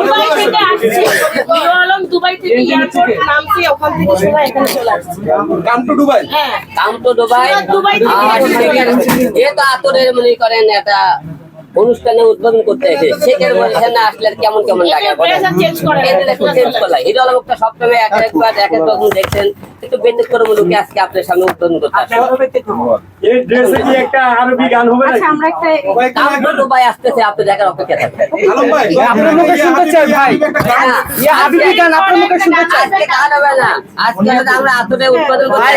Dubai থেকে আসছে। Hero Alam Dubai থেকে এয়ারপোর্ট নামছে ওখান থেকে সবাই এখানে চলে আসছে। Come to Dubai? হ্যাঁ। Come to Dubai. দুবাই থেকে আর সেখানে যেহেতু আতরের মনে করেন একটা অনুষ্ঠানে উদ্বোধন করতে এসে সেখানে বলছেন না আসলে কেমন কেমন লাগে চেঞ্জ করলাম হিরো আলমটা সবসময় এক একবার এক এক রকম দেখছেন। একটু বেটেজ করে লোকে আজকে আপনার সামনে উদ্বোধন করতে আসছে। এই ড্রেসে কি একটা আরবি গান হবে নাকি? আমরা একটা ভাই কাম তো দুবাই আসতেছে আপনি দেখার অপেক্ষা থাকবে। আপনার মুখে শুনতে চাই ভাই। হ্যাঁ, গান আপনার মুখে শুনতে চাই। আজকে গান হবে না। আজকে আমরা আতরে উদ্বোধন করতে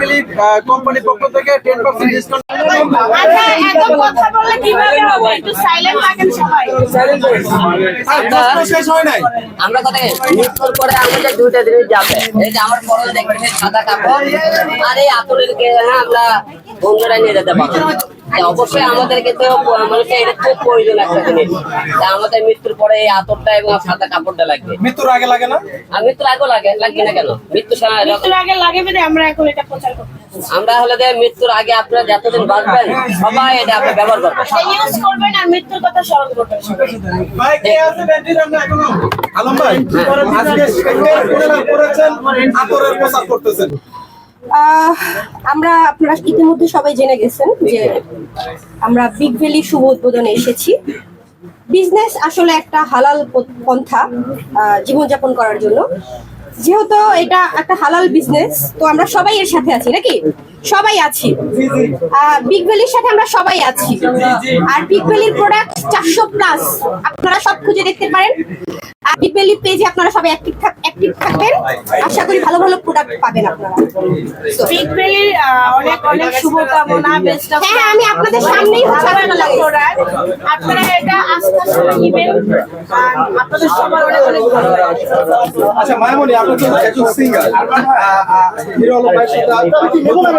বিলিভ কোম্পানির পক্ষ থেকে 10% ডিসকাউন্ট আচ্ছা কথা বললে কীভাবে হবে? একটু সাইলেন্ট থাকেন সবাই। শেষ হয় নাই? আমরা কথা মৃত্যুর পরে আমাদের দুইটা জিনিস যাবে। এই যে আমার পরনে দেখবেন সাদা কাপড়। আর এই আতরেরকে হ্যাঁ আমরা বন্ধুরা নিয়ে যেতে পারব অবশ্যই আমাদেরকে তো মানুষের এটা খুব প্রয়োজন একটা জিনিস। তা আমাদের মৃত্যুর পরে এই আতরটা এবং সাদা কাপড়টা লাগবে। মৃত্যুর আগে লাগে না? আর মৃত্যুর আগেও লাগে লাগবে না কেন? মৃত্যুর সময় মৃত্যুর আগে লাগে বলে আমরা এখন এটা প্রচার করতে আমরা হলে যে মৃত্যুর আগে আপনারা যতদিন বাঁচবেন সবাই এটা আপনি ব্যবহার করবেন। ইউজ করবেন আর মৃত্যুর কথা স্মরণ করবেন ভাই কে আছে ব্যান্ডির আমরা এখনও? আলম ভাই আজকে শেখের প্রচার করেছেন আতরের প্রচার করতেছেন আমরা আপনারা ইতিমধ্যে সবাই জেনে গেছেন যে আমরা বিগ ভ্যালি শুভ উদ্বোধনে এসেছি। বিজনেস আসলে একটা হালাল পন্থা জীবনযাপন করার জন্য। যেহেতু এটা একটা হালাল বিজনেস তো আমরা সবাই এর সাথে আছি নাকি? সবাই আছি। বিগ ভ্যালির সাথে আমরা সবাই আছি। আর বিগ ভ্যালির প্রোডাক্ট চারশো প্লাস আপনারা সব খুঁজে দেখতে পারেন। আর বিগ ভ্যালি পেজে আপনারা সবাই অ্যাক্টিভ অ্যাক্টিভ থাকবেন। আশা করি ভালো ভালো প্রোডাক্ট পাবেন আপনারা। বিগ ভ্যালির অনেক অনেক শুভকামনা বেস্ট হ্যাঁ, আমি আপনাদের সামনেই হচ্ছে আপনারা এটা আচ্ছা মায়ামণি আপনি তো একজন সিঙ্গার হিরো আলম সাথে